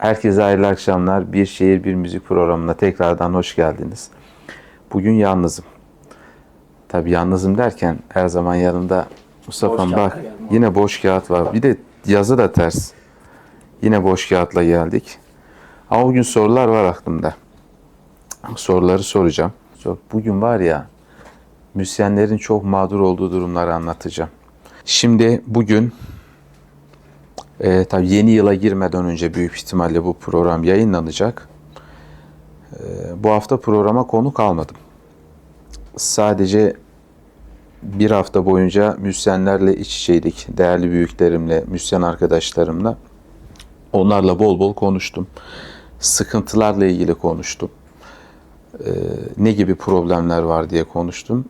Herkese hayırlı akşamlar. Bir şehir bir müzik programına tekrardan hoş geldiniz. Bugün yalnızım. Tabii yalnızım derken her zaman yanımda Mustafa'm bak yine boş kağıt var. Bir de yazı da ters. Yine boş kağıtla geldik. Ama bugün sorular var aklımda. Soruları soracağım. Bugün var ya müzisyenlerin çok mağdur olduğu durumları anlatacağım. Şimdi bugün e, tabii yeni yıla girmeden önce büyük ihtimalle bu program yayınlanacak. E, bu hafta programa konuk almadım. Sadece bir hafta boyunca müzisyenlerle iç içeydik. Değerli büyüklerimle, müzisyen arkadaşlarımla. Onlarla bol bol konuştum. Sıkıntılarla ilgili konuştum. E, ne gibi problemler var diye konuştum.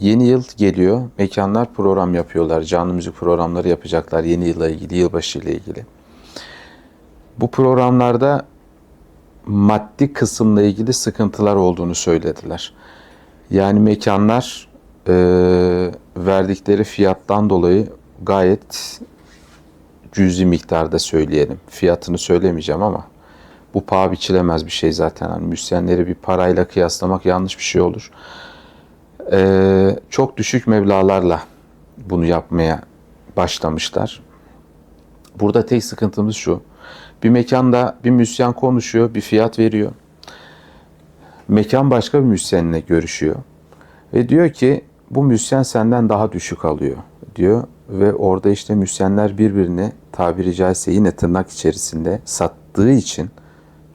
Yeni yıl geliyor. Mekanlar program yapıyorlar. Canlı müzik programları yapacaklar yeni yıla ilgili, yılbaşı ile ilgili. Bu programlarda maddi kısımla ilgili sıkıntılar olduğunu söylediler. Yani mekanlar e, verdikleri fiyattan dolayı gayet cüzi miktarda söyleyelim. Fiyatını söylemeyeceğim ama bu paha biçilemez bir şey zaten. Yani müzisyenleri bir parayla kıyaslamak yanlış bir şey olur. Ee, çok düşük meblalarla bunu yapmaya başlamışlar. Burada tek sıkıntımız şu. Bir mekanda bir müzisyen konuşuyor, bir fiyat veriyor. Mekan başka bir müzisyenle görüşüyor. Ve diyor ki bu müzisyen senden daha düşük alıyor diyor. Ve orada işte müzisyenler birbirini tabiri caizse yine tırnak içerisinde sattığı için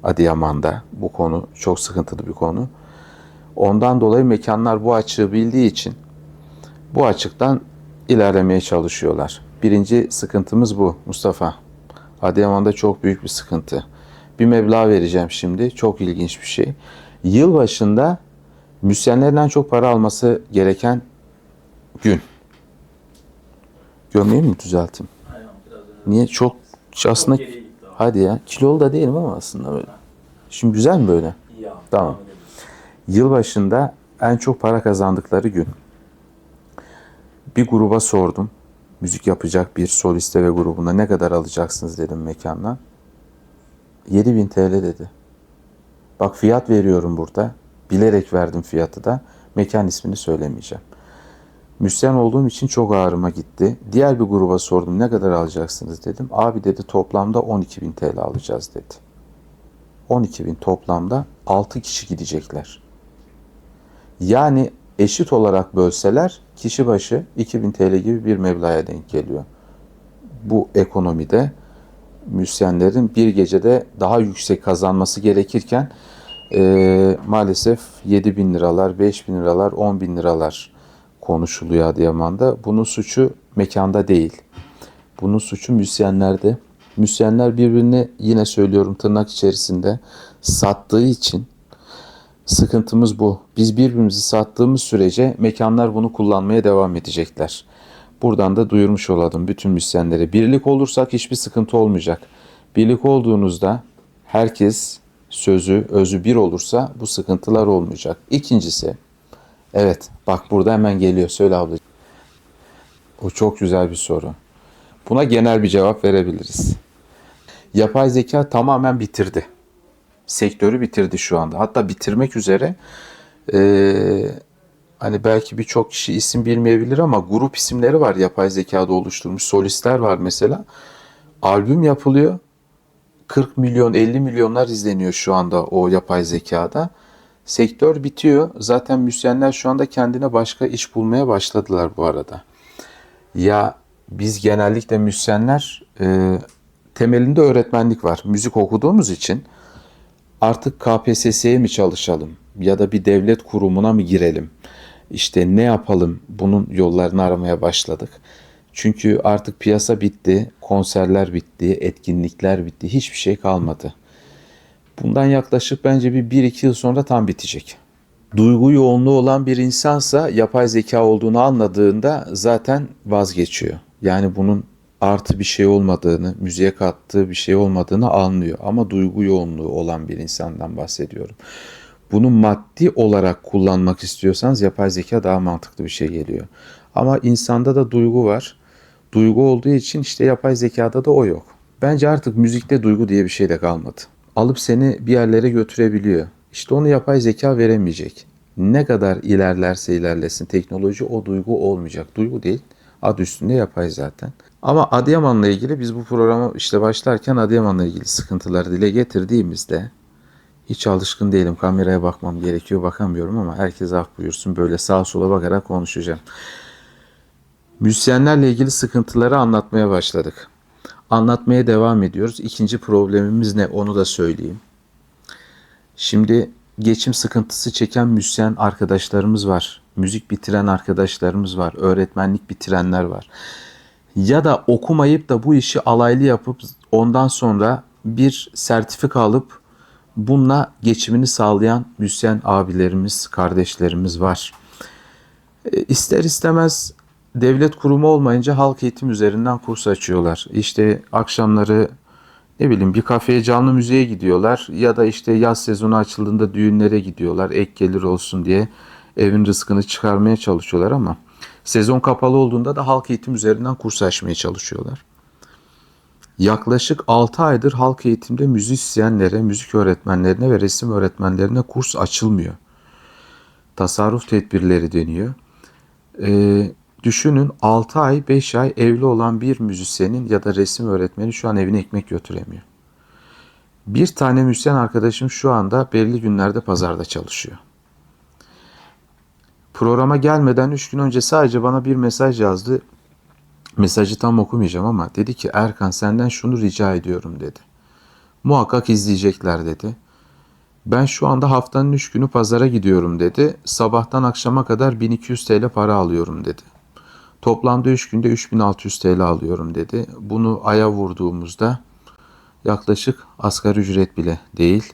Adıyaman'da bu konu çok sıkıntılı bir konu. Ondan dolayı mekanlar bu açığı bildiği için bu açıktan ilerlemeye çalışıyorlar. Birinci sıkıntımız bu Mustafa. Adıyaman'da çok büyük bir sıkıntı. Bir meblağ vereceğim şimdi. Çok ilginç bir şey. Yıl başında müzisyenlerden çok para alması gereken gün. Gömleği mi? Aynen, öyle. Niye? Çok aslında hadi ya. Kilolu da değilim ama aslında böyle. Şimdi güzel mi böyle? İyi. Tamam. Yılbaşında en çok para kazandıkları gün. Bir gruba sordum. Müzik yapacak bir soliste ve grubuna ne kadar alacaksınız dedim mekanla. 7000 TL dedi. Bak fiyat veriyorum burada. Bilerek verdim fiyatı da. Mekan ismini söylemeyeceğim. Müzisyen olduğum için çok ağrıma gitti. Diğer bir gruba sordum ne kadar alacaksınız dedim. Abi dedi toplamda 12.000 TL alacağız dedi. 12.000 toplamda 6 kişi gidecekler. Yani eşit olarak bölseler kişi başı 2000 TL gibi bir meblağa denk geliyor. Bu ekonomide müzisyenlerin bir gecede daha yüksek kazanması gerekirken eee, maalesef 7 bin liralar, 5 bin liralar, 10 bin liralar konuşuluyor Adıyaman'da. Bunun suçu mekanda değil. Bunun suçu müzisyenlerde. Müzisyenler birbirini yine söylüyorum tırnak içerisinde sattığı için Sıkıntımız bu. Biz birbirimizi sattığımız sürece mekanlar bunu kullanmaya devam edecekler. Buradan da duyurmuş olalım bütün müzisyenlere. Birlik olursak hiçbir sıkıntı olmayacak. Birlik olduğunuzda herkes sözü, özü bir olursa bu sıkıntılar olmayacak. İkincisi, evet bak burada hemen geliyor. Söyle ablacığım. O çok güzel bir soru. Buna genel bir cevap verebiliriz. Yapay zeka tamamen bitirdi sektörü bitirdi şu anda. Hatta bitirmek üzere. Ee, hani belki birçok kişi isim bilmeyebilir ama grup isimleri var yapay zekada oluşturmuş. Solistler var mesela. Albüm yapılıyor. 40 milyon 50 milyonlar izleniyor şu anda o yapay zekada. Sektör bitiyor. Zaten müzisyenler şu anda kendine başka iş bulmaya başladılar bu arada. Ya biz genellikle müzisyenler e, temelinde öğretmenlik var. Müzik okuduğumuz için artık KPSS'ye mi çalışalım ya da bir devlet kurumuna mı girelim? İşte ne yapalım? Bunun yollarını aramaya başladık. Çünkü artık piyasa bitti, konserler bitti, etkinlikler bitti, hiçbir şey kalmadı. Bundan yaklaşık bence bir 1-2 yıl sonra tam bitecek. Duygu yoğunluğu olan bir insansa yapay zeka olduğunu anladığında zaten vazgeçiyor. Yani bunun artı bir şey olmadığını, müziğe kattığı bir şey olmadığını anlıyor. Ama duygu yoğunluğu olan bir insandan bahsediyorum. Bunu maddi olarak kullanmak istiyorsanız yapay zeka daha mantıklı bir şey geliyor. Ama insanda da duygu var. Duygu olduğu için işte yapay zekada da o yok. Bence artık müzikte duygu diye bir şey de kalmadı. Alıp seni bir yerlere götürebiliyor. İşte onu yapay zeka veremeyecek. Ne kadar ilerlerse ilerlesin teknoloji o duygu olmayacak. Duygu değil. Adı üstünde yapay zaten. Ama Adıyaman'la ilgili biz bu programa işte başlarken Adıyaman'la ilgili sıkıntıları dile getirdiğimizde hiç alışkın değilim. Kameraya bakmam gerekiyor. Bakamıyorum ama herkes af buyursun. Böyle sağa sola bakarak konuşacağım. Müzisyenlerle ilgili sıkıntıları anlatmaya başladık. Anlatmaya devam ediyoruz. İkinci problemimiz ne onu da söyleyeyim. Şimdi geçim sıkıntısı çeken müzisyen arkadaşlarımız var. Müzik bitiren arkadaşlarımız var. Öğretmenlik bitirenler var. Ya da okumayıp da bu işi alaylı yapıp ondan sonra bir sertifika alıp bununla geçimini sağlayan müzisyen abilerimiz, kardeşlerimiz var. E, İster istemez devlet kurumu olmayınca halk eğitim üzerinden kurs açıyorlar. İşte akşamları ne bileyim bir kafeye canlı müziğe gidiyorlar ya da işte yaz sezonu açıldığında düğünlere gidiyorlar ek gelir olsun diye evin rızkını çıkarmaya çalışıyorlar ama sezon kapalı olduğunda da halk eğitim üzerinden kurs açmaya çalışıyorlar. Yaklaşık 6 aydır halk eğitimde müzisyenlere, müzik öğretmenlerine ve resim öğretmenlerine kurs açılmıyor. Tasarruf tedbirleri deniyor. Ee, düşünün 6 ay 5 ay evli olan bir müzisyenin ya da resim öğretmeni şu an evine ekmek götüremiyor. Bir tane müzisyen arkadaşım şu anda belli günlerde pazarda çalışıyor. Programa gelmeden 3 gün önce sadece bana bir mesaj yazdı. Mesajı tam okumayacağım ama dedi ki Erkan senden şunu rica ediyorum dedi. Muhakkak izleyecekler dedi. Ben şu anda haftanın 3 günü pazara gidiyorum dedi. Sabahtan akşama kadar 1200 TL para alıyorum dedi. Toplamda 3 günde 3600 TL alıyorum dedi. Bunu aya vurduğumuzda yaklaşık asgari ücret bile değil.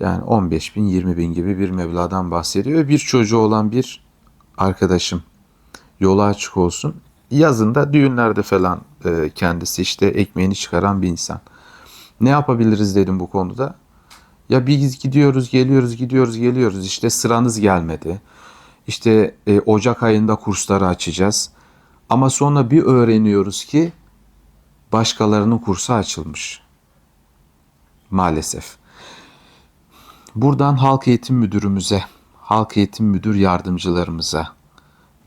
Yani 15 bin 20 bin gibi bir mebladan bahsediyor. Bir çocuğu olan bir arkadaşım yola açık olsun. Yazında düğünlerde falan e, kendisi işte ekmeğini çıkaran bir insan. Ne yapabiliriz dedim bu konuda. Ya biz gidiyoruz, geliyoruz, gidiyoruz, geliyoruz. İşte sıranız gelmedi. İşte e, Ocak ayında kursları açacağız. Ama sonra bir öğreniyoruz ki başkalarının kursu açılmış. Maalesef. Buradan halk eğitim müdürümüze, halk eğitim müdür yardımcılarımıza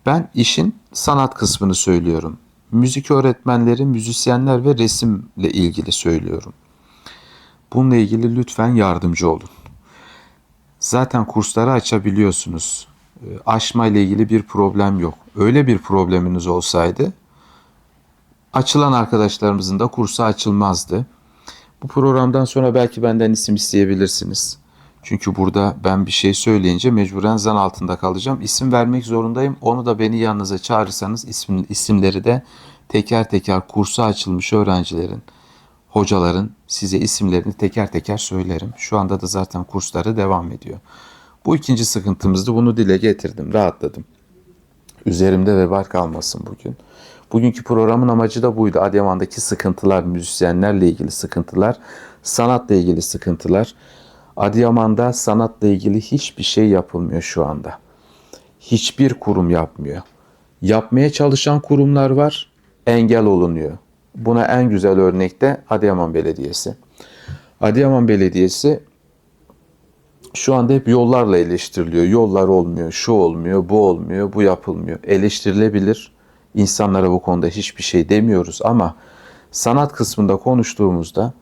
ben işin sanat kısmını söylüyorum. Müzik öğretmenleri, müzisyenler ve resimle ilgili söylüyorum. Bununla ilgili lütfen yardımcı olun. Zaten kursları açabiliyorsunuz. E, Aşma ile ilgili bir problem yok. Öyle bir probleminiz olsaydı açılan arkadaşlarımızın da kursu açılmazdı. Bu programdan sonra belki benden isim isteyebilirsiniz. Çünkü burada ben bir şey söyleyince mecburen zan altında kalacağım. İsim vermek zorundayım. Onu da beni yanınıza çağırırsanız isim, isimleri de teker teker kursu açılmış öğrencilerin, hocaların size isimlerini teker teker söylerim. Şu anda da zaten kursları devam ediyor. Bu ikinci sıkıntımızdı. Bunu dile getirdim, rahatladım. Üzerimde vebal kalmasın bugün. Bugünkü programın amacı da buydu. Adıyaman'daki sıkıntılar, müzisyenlerle ilgili sıkıntılar, sanatla ilgili sıkıntılar. Adıyaman'da sanatla ilgili hiçbir şey yapılmıyor şu anda. Hiçbir kurum yapmıyor. Yapmaya çalışan kurumlar var, engel olunuyor. Buna en güzel örnek de Adıyaman Belediyesi. Adıyaman Belediyesi şu anda hep yollarla eleştiriliyor. Yollar olmuyor, şu olmuyor, bu olmuyor, bu yapılmıyor. Eleştirilebilir. İnsanlara bu konuda hiçbir şey demiyoruz ama sanat kısmında konuştuğumuzda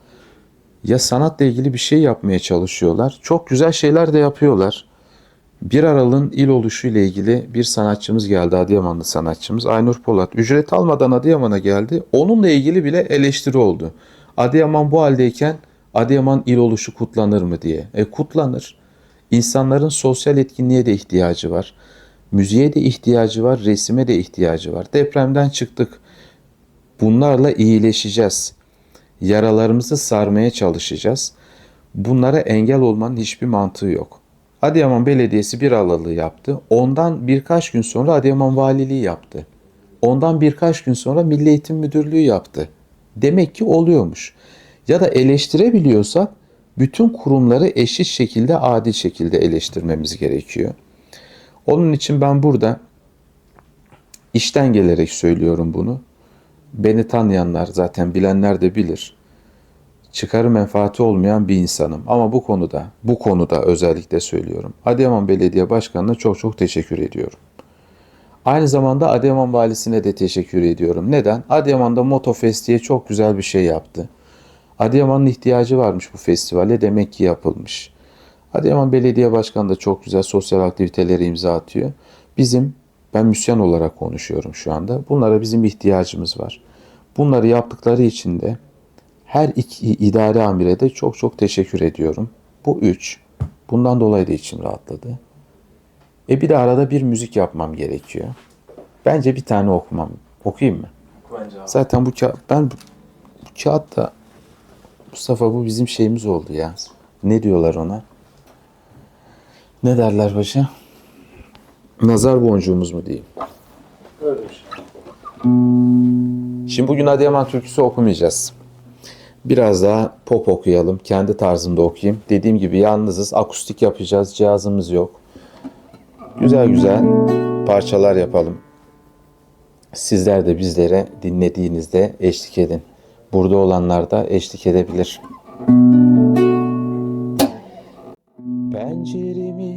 ya sanatla ilgili bir şey yapmaya çalışıyorlar. Çok güzel şeyler de yapıyorlar. Bir Aral'ın il oluşu ile ilgili bir sanatçımız geldi, Adıyamanlı sanatçımız Aynur Polat. Ücret almadan Adıyaman'a geldi. Onunla ilgili bile eleştiri oldu. Adıyaman bu haldeyken Adıyaman il oluşu kutlanır mı diye. E kutlanır. İnsanların sosyal etkinliğe de ihtiyacı var. Müziğe de ihtiyacı var, resime de ihtiyacı var. Depremden çıktık. Bunlarla iyileşeceğiz. Yaralarımızı sarmaya çalışacağız. Bunlara engel olmanın hiçbir mantığı yok. Adıyaman Belediyesi bir alalığı yaptı. Ondan birkaç gün sonra Adıyaman Valiliği yaptı. Ondan birkaç gün sonra Milli Eğitim Müdürlüğü yaptı. Demek ki oluyormuş. Ya da eleştirebiliyorsak bütün kurumları eşit şekilde, adil şekilde eleştirmemiz gerekiyor. Onun için ben burada işten gelerek söylüyorum bunu. Beni tanıyanlar zaten bilenler de bilir. çıkarı menfaati olmayan bir insanım. Ama bu konuda, bu konuda özellikle söylüyorum. Adıyaman Belediye Başkanı'na çok çok teşekkür ediyorum. Aynı zamanda Adıyaman Valisi'ne de teşekkür ediyorum. Neden? Adıyaman'da Motofest diye çok güzel bir şey yaptı. Adıyaman'ın ihtiyacı varmış bu festivale demek ki yapılmış. Adıyaman Belediye Başkanı da çok güzel sosyal aktivitelere imza atıyor. Bizim, ben müsyen olarak konuşuyorum şu anda. Bunlara bizim ihtiyacımız var. Bunları yaptıkları için de her iki idare amire de çok çok teşekkür ediyorum. Bu üç. Bundan dolayı da içim rahatladı. E bir de arada bir müzik yapmam gerekiyor. Bence bir tane okumam. Okuyayım mı? Bence abi. Zaten bu kağıt, ben bu kağıt da Mustafa bu bizim şeyimiz oldu ya. Ne diyorlar ona? Ne derler paşa? Nazar boncuğumuz mu diyeyim? Öyle. Şimdi bugün Adıyaman türküsü okumayacağız. Biraz daha pop okuyalım. Kendi tarzımda okuyayım. Dediğim gibi yalnızız. Akustik yapacağız. Cihazımız yok. Güzel güzel parçalar yapalım. Sizler de bizlere dinlediğinizde eşlik edin. Burada olanlar da eşlik edebilir. Penceremin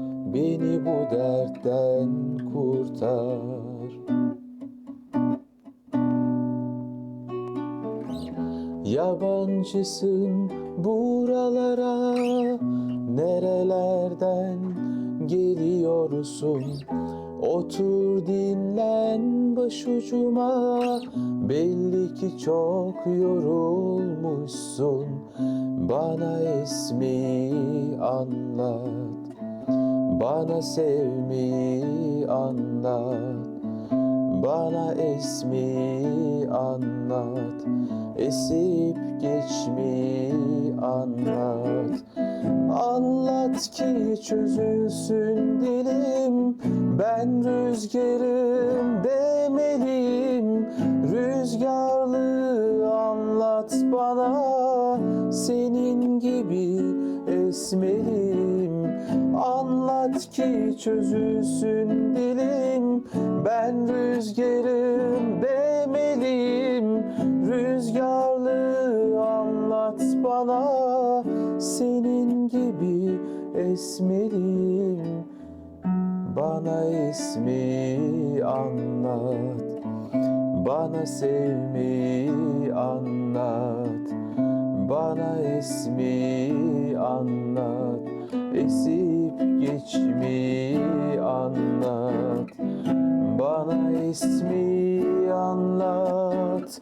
Beni bu dertten kurtar. Yabancısın buralara Nerelerden geliyorsun? Otur dinlen başucuma. Belli ki çok yorulmuşsun. Bana esmi anlat Bana sevmeyi anlat. Bana esmi anlat. Esip geçmeyi anlat. Anlat ki çözülsün dilim. Ben rüzgarım demeliyim Rüzgarlı anlat bana. Senin gibi esmeliyim Anlat ki çözülsün dilim. Ben rüzgarım demeliyim Rüzgarlı anlat bana. Senin gibi esmeliyim Bana ismi anlat. Bana sevmeyi anlat. Bana ismi anlat. Esip geçmeyi anlat Bana ismi anlat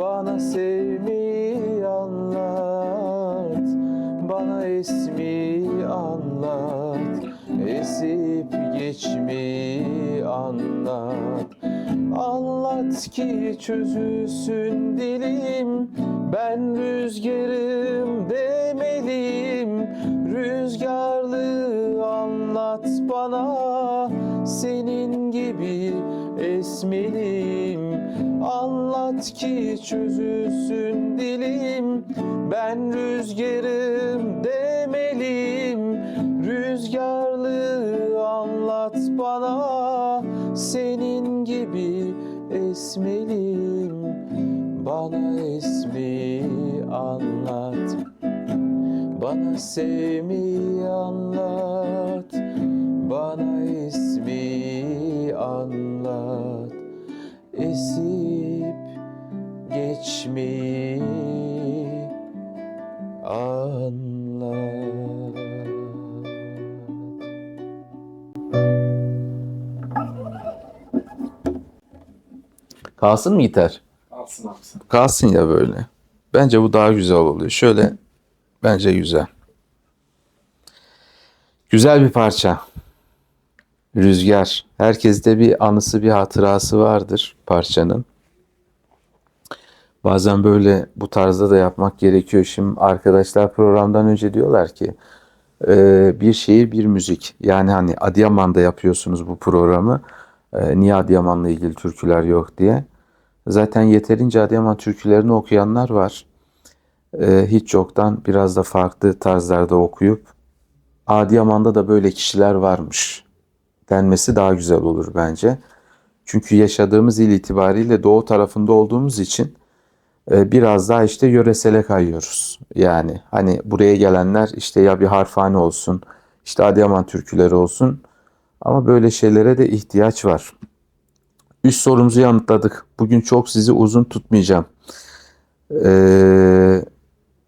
Bana sevmeyi anlat Bana ismi anlat. Esip geçmeyi anlat Anlat ki çözülsün dilim. Ben rüzgarım demeliyim Rüzgarlı anlat bana. Senin gibi esmeliyim Anlat ki çözülsün dilim. Ben rüzgarım demeliyim Rüzgarlı anlat bana. Senin esmeliyim Bana esmeyi anlat. Bana sevmeyi anlat. Bana ismi anlat. Esip geçmeyi Kalsın mı gitar? Alsın alsın. Kalsın ya böyle. Bence bu daha güzel oluyor. Şöyle bence güzel. Güzel bir parça. Rüzgar. Herkeste bir anısı, bir hatırası vardır parçanın. Bazen böyle bu tarzda da yapmak gerekiyor. Şimdi arkadaşlar programdan önce diyorlar ki e, bir şehir bir müzik. Yani hani Adıyaman'da yapıyorsunuz bu programı. E, niye Adıyaman'la ilgili türküler yok diye. Zaten yeterince Adıyaman türkülerini okuyanlar var. E, hiç yoktan biraz da farklı tarzlarda okuyup Adıyaman'da da böyle kişiler varmış denmesi daha güzel olur bence. Çünkü yaşadığımız il itibariyle doğu tarafında olduğumuz için e, biraz daha işte yöresele kayıyoruz. Yani hani buraya gelenler işte ya bir harfane olsun, işte Adıyaman türküleri olsun ama böyle şeylere de ihtiyaç var. Üst sorumuzu yanıtladık. Bugün çok sizi uzun tutmayacağım. Ee,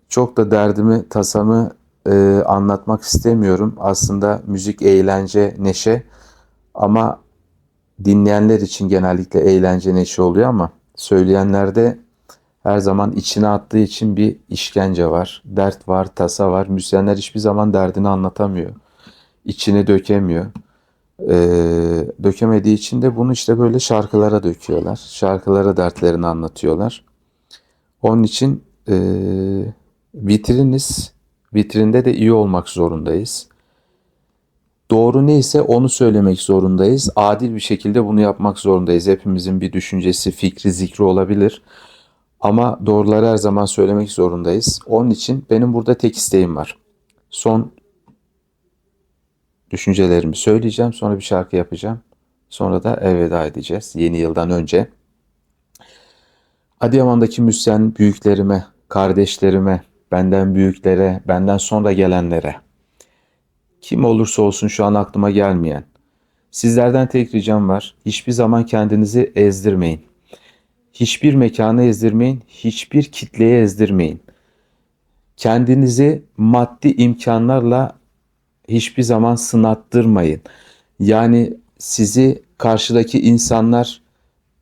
çok da derdimi, tasamı e, anlatmak istemiyorum. Aslında müzik, eğlence, neşe ama dinleyenler için genellikle eğlence, neşe oluyor ama söyleyenlerde her zaman içine attığı için bir işkence var. Dert var, tasa var. Müzisyenler hiçbir zaman derdini anlatamıyor. İçine dökemiyor. Ee, dökemediği için de bunu işte böyle şarkılara döküyorlar. Şarkılara dertlerini anlatıyorlar. Onun için e, vitriniz, vitrinde de iyi olmak zorundayız. Doğru neyse onu söylemek zorundayız. Adil bir şekilde bunu yapmak zorundayız. Hepimizin bir düşüncesi, fikri, zikri olabilir. Ama doğruları her zaman söylemek zorundayız. Onun için benim burada tek isteğim var. Son düşüncelerimi söyleyeceğim. Sonra bir şarkı yapacağım. Sonra da elveda edeceğiz yeni yıldan önce. Adıyaman'daki müzisyen büyüklerime, kardeşlerime, benden büyüklere, benden sonra gelenlere, kim olursa olsun şu an aklıma gelmeyen, sizlerden tek ricam var. Hiçbir zaman kendinizi ezdirmeyin. Hiçbir mekanı ezdirmeyin, hiçbir kitleye ezdirmeyin. Kendinizi maddi imkanlarla hiçbir zaman sınattırmayın. Yani sizi karşıdaki insanlar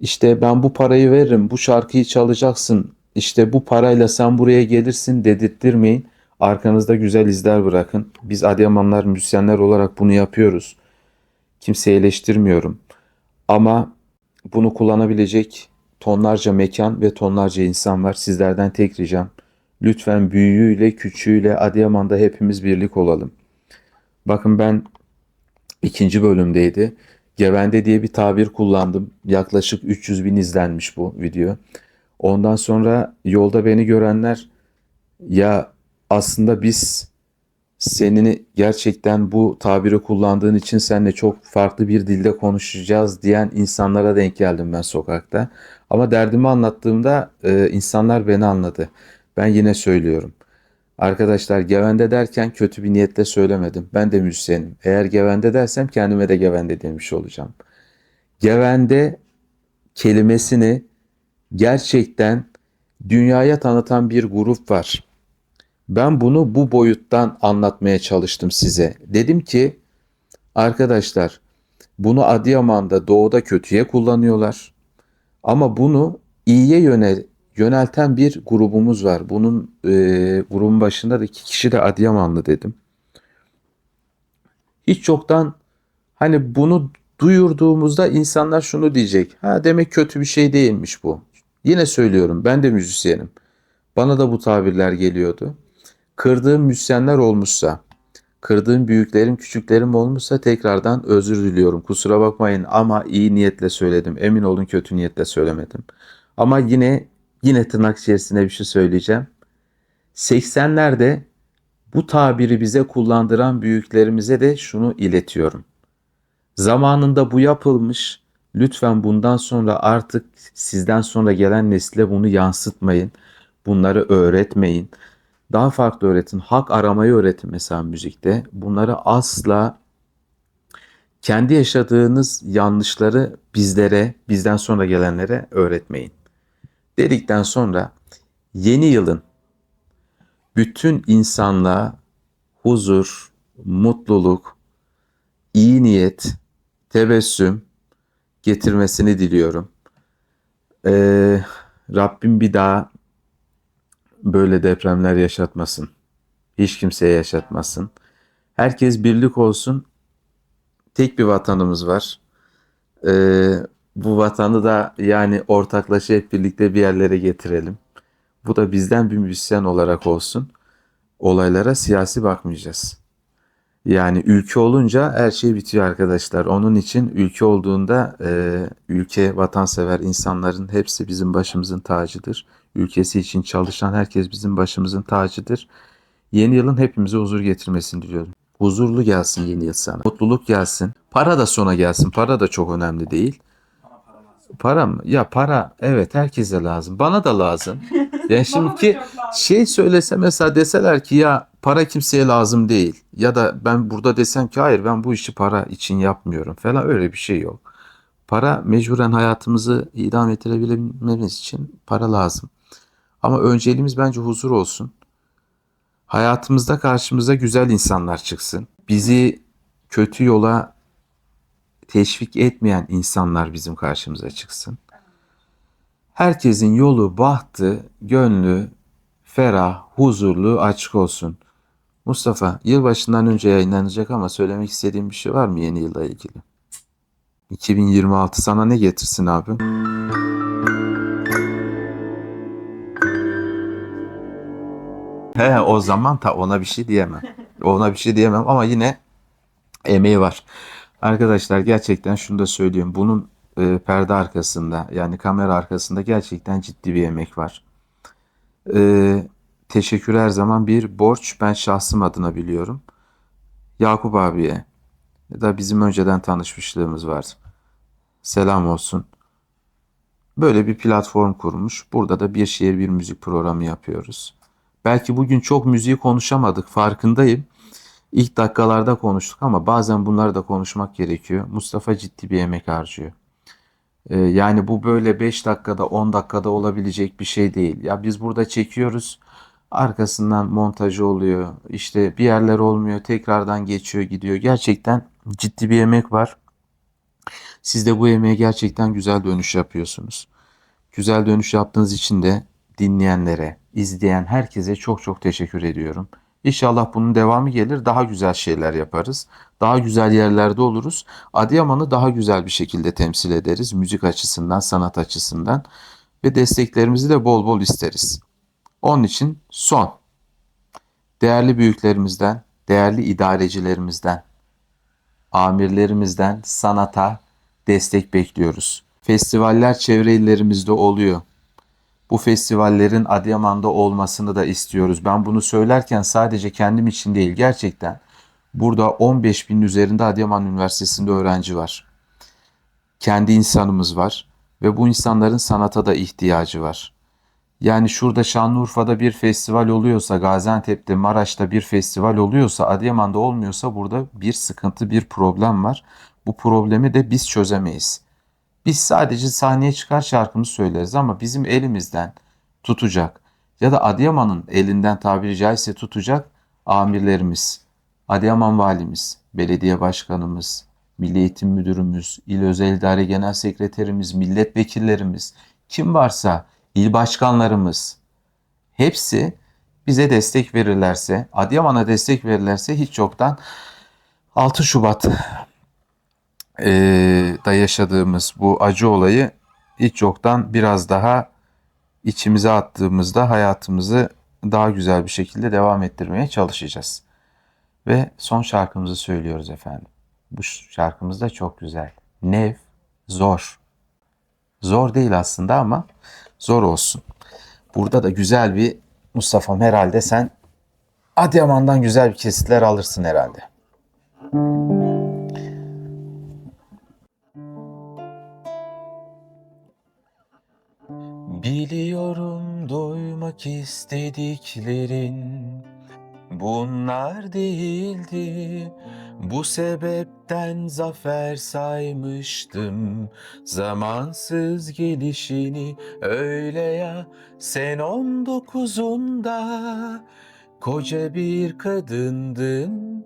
işte ben bu parayı veririm, bu şarkıyı çalacaksın, işte bu parayla sen buraya gelirsin dedirttirmeyin. Arkanızda güzel izler bırakın. Biz Adıyamanlar müzisyenler olarak bunu yapıyoruz. Kimseyi eleştirmiyorum. Ama bunu kullanabilecek tonlarca mekan ve tonlarca insan var. Sizlerden tek ricam lütfen büyüğüyle küçüğüyle Adıyaman'da hepimiz birlik olalım. Bakın ben ikinci bölümdeydi. Gevende diye bir tabir kullandım. Yaklaşık 300 bin izlenmiş bu video. Ondan sonra yolda beni görenler ya aslında biz senin gerçekten bu tabiri kullandığın için seninle çok farklı bir dilde konuşacağız diyen insanlara denk geldim ben sokakta. Ama derdimi anlattığımda e, insanlar beni anladı. Ben yine söylüyorum. Arkadaşlar gevende derken kötü bir niyetle söylemedim. Ben de müzisyenim. Eğer gevende dersem kendime de gevende demiş olacağım. Gevende kelimesini gerçekten dünyaya tanıtan bir grup var. Ben bunu bu boyuttan anlatmaya çalıştım size. Dedim ki arkadaşlar bunu Adıyaman'da doğuda kötüye kullanıyorlar. Ama bunu iyiye yönel, yönelten bir grubumuz var. Bunun e, grubun başında da iki kişi de Adıyamanlı dedim. Hiç çoktan hani bunu duyurduğumuzda insanlar şunu diyecek. Ha demek kötü bir şey değilmiş bu. Yine söylüyorum ben de müzisyenim. Bana da bu tabirler geliyordu. Kırdığım müzisyenler olmuşsa, kırdığım büyüklerim, küçüklerim olmuşsa tekrardan özür diliyorum. Kusura bakmayın ama iyi niyetle söyledim. Emin olun kötü niyetle söylemedim. Ama yine yine tırnak içerisinde bir şey söyleyeceğim. 80'lerde bu tabiri bize kullandıran büyüklerimize de şunu iletiyorum. Zamanında bu yapılmış. Lütfen bundan sonra artık sizden sonra gelen nesile bunu yansıtmayın. Bunları öğretmeyin. Daha farklı öğretin. Hak aramayı öğretin mesela müzikte. Bunları asla kendi yaşadığınız yanlışları bizlere, bizden sonra gelenlere öğretmeyin. Dedikten sonra yeni yılın bütün insanlığa huzur, mutluluk, iyi niyet, tebessüm getirmesini diliyorum. Ee, Rabbim bir daha böyle depremler yaşatmasın. Hiç kimseye yaşatmasın. Herkes birlik olsun. Tek bir vatanımız var. Ee, bu vatanı da yani ortaklaşa hep birlikte bir yerlere getirelim. Bu da bizden bir müzisyen olarak olsun. Olaylara siyasi bakmayacağız. Yani ülke olunca her şey bitiyor arkadaşlar. Onun için ülke olduğunda e, ülke vatansever insanların hepsi bizim başımızın tacıdır. Ülkesi için çalışan herkes bizim başımızın tacıdır. Yeni yılın hepimize huzur getirmesini diliyorum. Huzurlu gelsin yeni yıl sana. Mutluluk gelsin. Para da sona gelsin. Para da çok önemli değil. Para mı? Ya para evet herkese lazım. Bana da lazım. Yani şimdiki şey söylese mesela deseler ki ya para kimseye lazım değil. Ya da ben burada desem ki hayır ben bu işi para için yapmıyorum falan öyle bir şey yok. Para mecburen hayatımızı idam ettirebilmemiz için para lazım. Ama önceliğimiz bence huzur olsun. Hayatımızda karşımıza güzel insanlar çıksın. Bizi kötü yola teşvik etmeyen insanlar bizim karşımıza çıksın. Herkesin yolu, bahtı, gönlü, ferah, huzurlu, açık olsun. Mustafa, yılbaşından önce yayınlanacak ama söylemek istediğin bir şey var mı yeni yılla ilgili? 2026 sana ne getirsin abi? He o zaman ta ona bir şey diyemem. Ona bir şey diyemem ama yine emeği var. Arkadaşlar gerçekten şunu da söyleyeyim. Bunun e, perde arkasında yani kamera arkasında gerçekten ciddi bir emek var. E, teşekkür her zaman bir borç. Ben şahsım adına biliyorum. Yakup abiye da bizim önceden tanışmışlığımız var. Selam olsun. Böyle bir platform kurmuş. Burada da bir şehir bir müzik programı yapıyoruz. Belki bugün çok müziği konuşamadık farkındayım. İlk dakikalarda konuştuk ama bazen bunları da konuşmak gerekiyor. Mustafa ciddi bir emek harcıyor. Ee, yani bu böyle 5 dakikada 10 dakikada olabilecek bir şey değil. Ya biz burada çekiyoruz. Arkasından montajı oluyor. İşte bir yerler olmuyor. Tekrardan geçiyor gidiyor. Gerçekten ciddi bir emek var. Siz de bu emeğe gerçekten güzel dönüş yapıyorsunuz. Güzel dönüş yaptığınız için de dinleyenlere, izleyen herkese çok çok teşekkür ediyorum. İnşallah bunun devamı gelir. Daha güzel şeyler yaparız. Daha güzel yerlerde oluruz. Adıyaman'ı daha güzel bir şekilde temsil ederiz. Müzik açısından, sanat açısından. Ve desteklerimizi de bol bol isteriz. Onun için son. Değerli büyüklerimizden, değerli idarecilerimizden, amirlerimizden sanata destek bekliyoruz. Festivaller çevre illerimizde oluyor. Bu festivallerin Adıyaman'da olmasını da istiyoruz. Ben bunu söylerken sadece kendim için değil gerçekten burada 15 bin üzerinde Adıyaman Üniversitesi'nde öğrenci var. Kendi insanımız var ve bu insanların sanata da ihtiyacı var. Yani şurada Şanlıurfa'da bir festival oluyorsa, Gaziantep'te, Maraş'ta bir festival oluyorsa, Adıyaman'da olmuyorsa burada bir sıkıntı, bir problem var. Bu problemi de biz çözemeyiz. Biz sadece sahneye çıkar şarkımızı söyleriz ama bizim elimizden tutacak ya da Adıyaman'ın elinden tabiri caizse tutacak amirlerimiz, Adıyaman valimiz, belediye başkanımız, Milli Eğitim Müdürümüz, İl Özel İdare Genel Sekreterimiz, milletvekillerimiz, kim varsa il başkanlarımız hepsi bize destek verirlerse, Adıyaman'a destek verirlerse hiç yoktan 6 Şubat eee, da yaşadığımız bu acı olayı hiç yoktan biraz daha içimize attığımızda hayatımızı daha güzel bir şekilde devam ettirmeye çalışacağız. Ve son şarkımızı söylüyoruz efendim. Bu şarkımız da çok güzel. Nev zor. Zor değil aslında ama zor olsun. Burada da güzel bir Mustafa'm herhalde sen Adıyaman'dan güzel bir kesitler alırsın herhalde. Biliyorum duymak istediklerin bunlar değildi. Bu sebepten zafer saymıştım zamansız gelişini öyle ya sen on dokuzunda koca bir kadındın.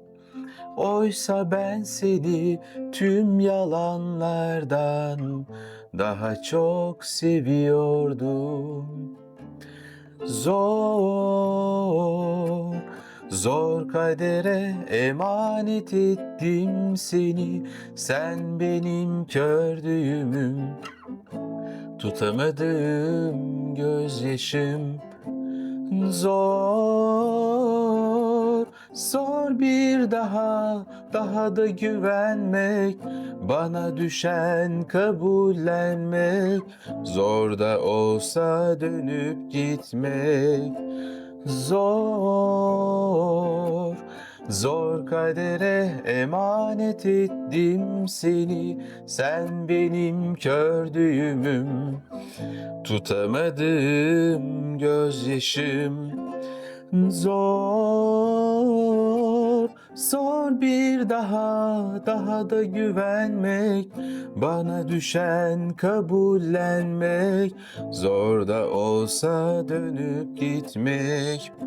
Oysa ben seni tüm yalanlardan daha çok seviyordum. Zor, zor kadere emanet ettim seni. Sen benim kördüğümüm, tutamadım gözyaşım Zor, zor bir daha, daha da güvenmek Bana düşen kabullenmek Zor da olsa dönüp gitmek Zor, zor kadere emanet ettim seni. Sen benim kördüğümüm Tutamadım gözyaşım. Zor, zor bir daha, daha da güvenmek Bana düşen kabullenmek Zor da olsa dönüp gitmek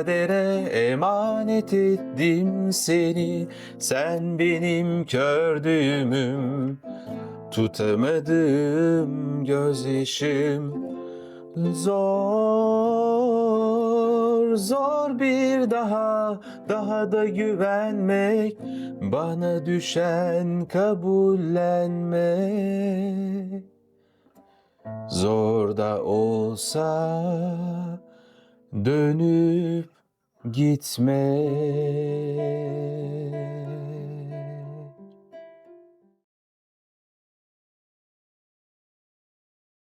Kadere emanet ettim seni. Sen benim kördüğümüm Tutamadım gözyaşım. Zor, zor bir daha, daha da güvenmek Bana düşen kabullenmek. Zor da olsa dönüp gitmek